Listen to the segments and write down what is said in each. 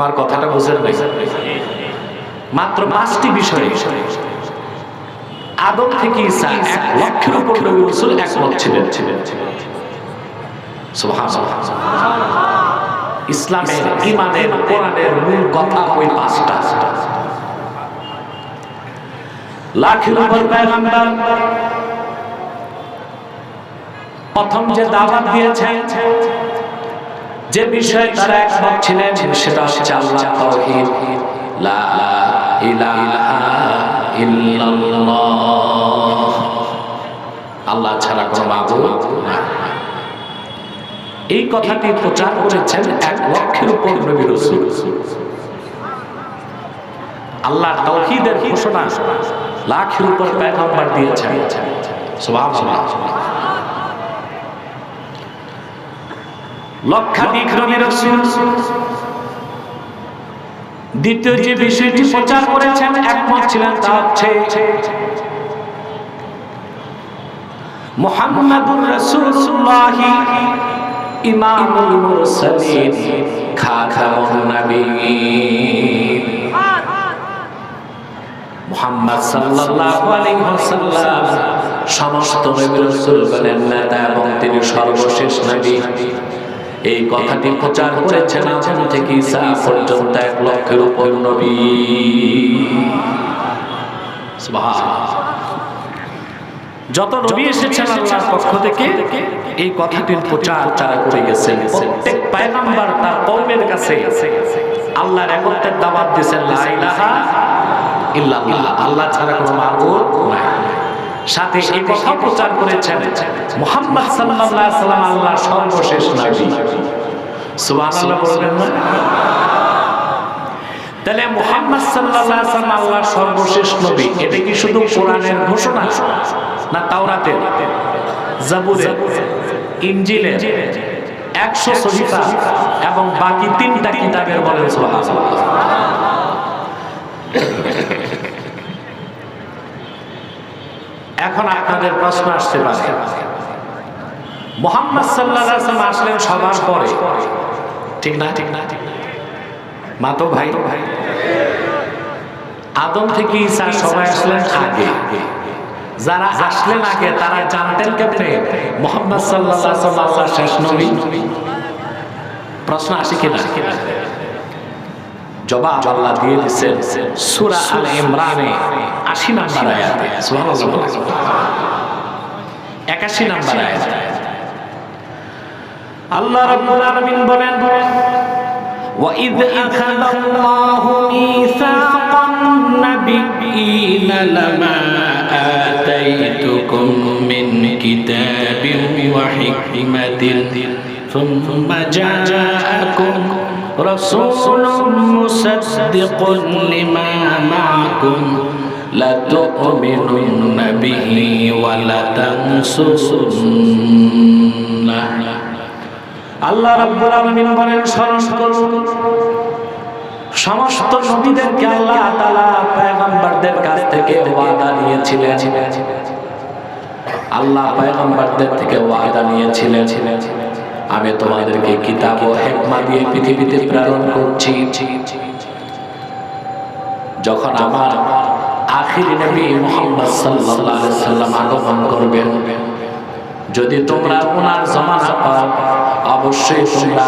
আমার কথাটা বুঝেন নাই। মাত্র পাঁচটি বিষয় আদম থেকে ঈসা এক লক্ষের উপর নবী রাসূল একমত ছিলেন। ইসলামের ইমানের কোরআনের মূল কথা ওই পাঁচটা। প্রথম যে দাওয়াত দিয়েছেন যে বিষয়ে তারা একমত ছিলেন, সেটা হচ্ছে আল্লাহ তাওহীদ। লা ইলাহা ইল্লাল্লাহ। আল্লাহ ছাড়া কোনো মাবুদ এই কথাটি প্রচার করেছেন এক লক্ষের উপর নবী রাসূল। আল্লাহ তাওহীদের ঘোষণা লাখের উপর পয়গম্বর দিয়েছেন। সুবহানাল্লাহ। লক্ষাধিক নবী রাসূল দ্বিতীয় যে বিষয়টি প্রচার করেছেন, একমত ছিলেন তা হচ্ছে মুহাম্মাদুর রাসূলুল্লাহ ইমামুল মুরসালিন, খাতামুন নবীন মুহাম্মদ সাল্লাল্লাহু আলাইহি ওয়াসাল্লাম সমস্ত নবী রাসূলগণের নেতা এবং তিনি সর্বশেষ নবী। এই কথাটি প্রচার করেছেন আদম থেকে ঈসা পর্যন্ত এক লক্ষের উপর নবী। যত নবী এসেছেন আল্লাহর পক্ষ থেকে এই কথাটির প্রচার তারা করে গেছেন। প্রত্যেক পয়গম্বর তার কওমের কাছে আল্লাহর একত্বের দাওয়াত দিয়েছেন লা ইলাহা ইল্লাল্লাহ। আল্লাহ ছাড়া কোনো মাবুদ নাই। সাথে এই কথা প্রচার করেছেন মুহাম্মদ সাল্লাল্লাহু আলাইহি সাল্লাম আল্লাহর সর্বশেষ নবী। সুবহানাল্লাহ বলবেন না? তাহলে মুহাম্মদ সাল্লাল্লাহু আলাইহি সাল্লাম আল্লাহর সর্বশেষ নবী, এটা কি শুধু কোরআনের ঘোষণা না তাওরাতের? জাবুরের, ইনজিলের, একশো সহিফা এবং বাকি তিনটা কিতাবের বলেন সুবহানাল্লাহ। এখন আপনাদের প্রশ্ন আসতে পারে। মোহাম্মদ ওয়াসাল্লাম আসলেন সবার পরে। ঠিক না? ঠিক না ঠিক না। মা তো ভাই। ভাই আদম থেকে ঈসা সবাই আসলেন আগে। যারা আসলেন আগে তারা জানতেন কেমনে? মোহাম্মদ আল্লাহর শেষ নবী। প্রশ্ন আসে কিনা? জবাব আল্লাহ দিয়ে দিচ্ছেন সূরা আল ইমরানে 80 নাম্বার আয়াতে সুবহানাল্লাহ 81 নাম্বার আয়াত আল্লাহ রাব্বুল আলামিন বলেন وَإِذْ أَخَذَ اللَّهُ مِيثَاقَ النَّبِيِّينَ لَمَا آتَيْتُكُم مِّن كِتَابٍ وَحِكْمَةٍ ثُمَّ جَاءَكُمْ رَسُولٌ مُّصَدِّقٌ لِّمَا مَعَكُمْ لَتُؤْمِنُنَّ بِهِ وَلَتَنصُرُنَّهُ আল্লাহ রাব্বুল আলামিন বলেন স্মরণ করুন সমস্ত নবীদেরকে আল্লাহ তাআলা পয়গম্বরদের কাছ থেকে ওয়াদা নিয়েছিলেন আল্লাহ পয়গম্বরদের থেকে ওয়াদা নিয়েছিলেন আমি তোমাদেরকে কিতাব ও হিকমা দিয়ে পৃথিবীতে প্রেরণ করছি। যখন আমার আখির নবী মুহাম্মদ সাল্লাল্লাহু আলাইহি সাল্লাম আগমন করবেন যদি তোমরা ওনার জমানা পাও অবশ্যই তোমরা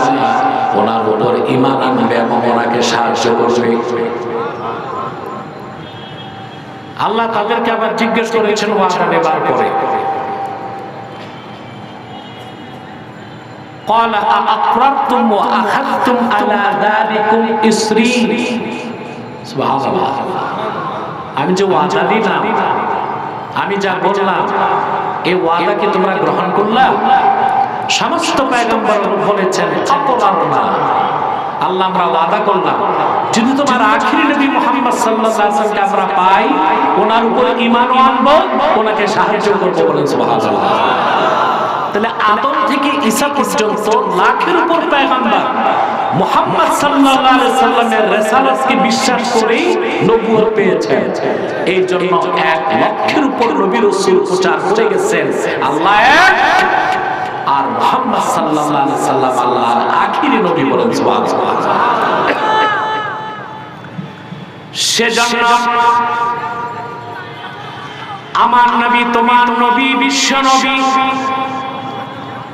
ওনার উপর ইমান আনবে এবং ওনাকে সাহায্য করবে। আল্লাহ তাদেরকে আবার জিজ্ঞেস করেছেন ওয়াদা নেবার পরে قال أأقررتم وأخذتم على ذلكم إسري سبحان الله আমি যে ওয়াদা দিলাম আমি যা বললাম এই ওয়াদা কি তোমরা গ্রহণ করলাম সমস্ত পয়গম্বর বলেছেন অপরাধনা আল্লাহ আমরা ওয়াদা করলাম যদি তোমার আখিরি নবী মুহাম্মদ সাল্লাল্লাহু আলাইহি ওয়াসাল্লামকে আমরা পাই ওনার উপর ঈমান আনবো ওনাকে সাহায্য করব বলেন সুবহানাল্লাহ তাহলে আদম থেকে ঈসা পর্যন্ত লাখের উপর পয়গম্বর। মুহাম্মদ সাল্লাল্লাহু আলাইহি সাল্লামের রিসালাতকে বিশ্বাস করে নবুয়ত পেয়েছেন। এই জন্য এক লক্ষের উপর নবী রাসূল প্রচার করে গেছেন, আল্লাহ এক। আর মুহাম্মদ সাল্লাল্লাহু আলাইহি সাল্লাম আল্লাহর আখিরি নবী বলেন, সুবহানাল্লাহ। সেজন্য আমার নবী, তোমার নবী, বিশ্ব নবী।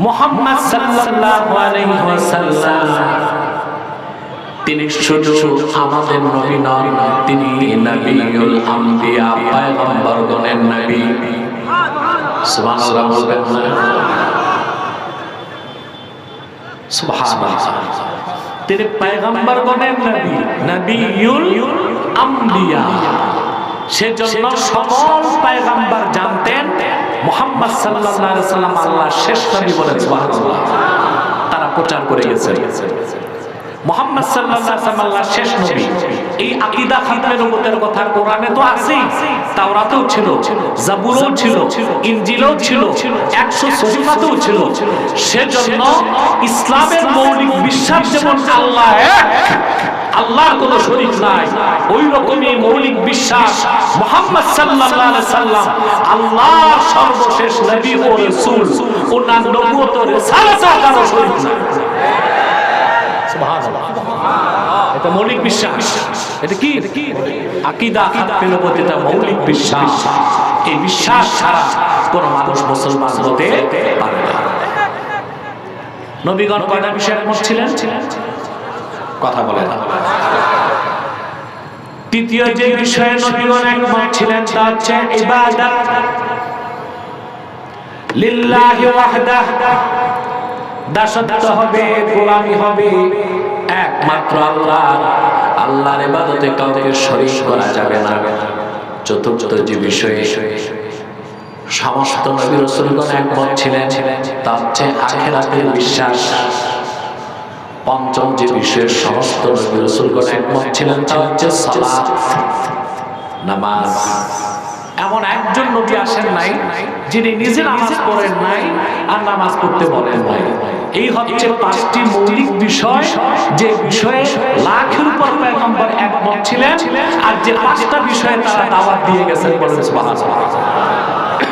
মোহাম্মদ সাল্লাল্লাহু আলাইহি ওয়াসাল্লাম। তিনি শুধু আমাদের নবী নন, তিনি নবিউল আম্বিয়া পয়গম্বরগণের নবী। সেজন্য সকল পয়গম্বর জানতেন মোহাম্মদ আলাইহি সাল্লাম আল্লাহর শেষ নবী বলে তারা প্রচার করে গেছেন মোহাম্মদ সাল্লাল্লাহু আলাইহি ওয়াসাল্লাম শেষ নবী। এই আকীদা খাতমে নবুতের কথা কোরআনে তো আছেই। তাওরাতেও ছিল, জাবুরও ছিল, ইনজিলও ছিল 100 সহিফাতেও ছিল। সেজন্য ইসলামের মৌলিক বিশ্বাস যেমন আল্লাহ এক আল্লাহর কোনো শরীর নাই। ওই রকমই মৌলিক বিশ্বাস মোহাম্মদ সাল্লাল্লাহু আলাইহি সাল্লাম আল্লাহর সর্বশেষ নবী ও রাসূল, ওনার নবুয়ত ও নাই। মৌলিক বিশ্বাস। এই বিশ্বাস ছাড়া কোন মানুষ মুসলমান হতে পারে নবীগণ কয়টা বিষয়ের একমত ছিলেন? কথা বলে না। তৃতীয় যে বিষয়ে নবীগণ একমত ছিলেন তা হচ্ছে ইবাদত। লিল্লাহি ওয়াহদাহ দাসত্ব হবে গোলামি হবে একমাত্র আল্লাহ। আল্লাহর ইবাদতে কাউকে শরীক করা যাবে না। চতুর্থ যে বিষয়ে সমস্ত নবী রাসূলগণ একমত ছিলেন তা হচ্ছে আখিরাতের বিশ্বাস। পঞ্চম যে বিষয়ে সমস্ত ছিলেন নামাজ। এমন একজন নবী আসেন নাই যিনি নিজে নামাজ পড়েন নাই আর নামাজ পড়তে বলেন নাই। এই হচ্ছে পাঁচটি মৌলিক বিষয় যে বিষয়ে লাখের উপর পয়গম্বর একমত ছিলেন আর যে পাঁচটা বিষয়ে তারা দাওয়াত দিয়ে গেছেন বলেন সুবহানাল্লাহ।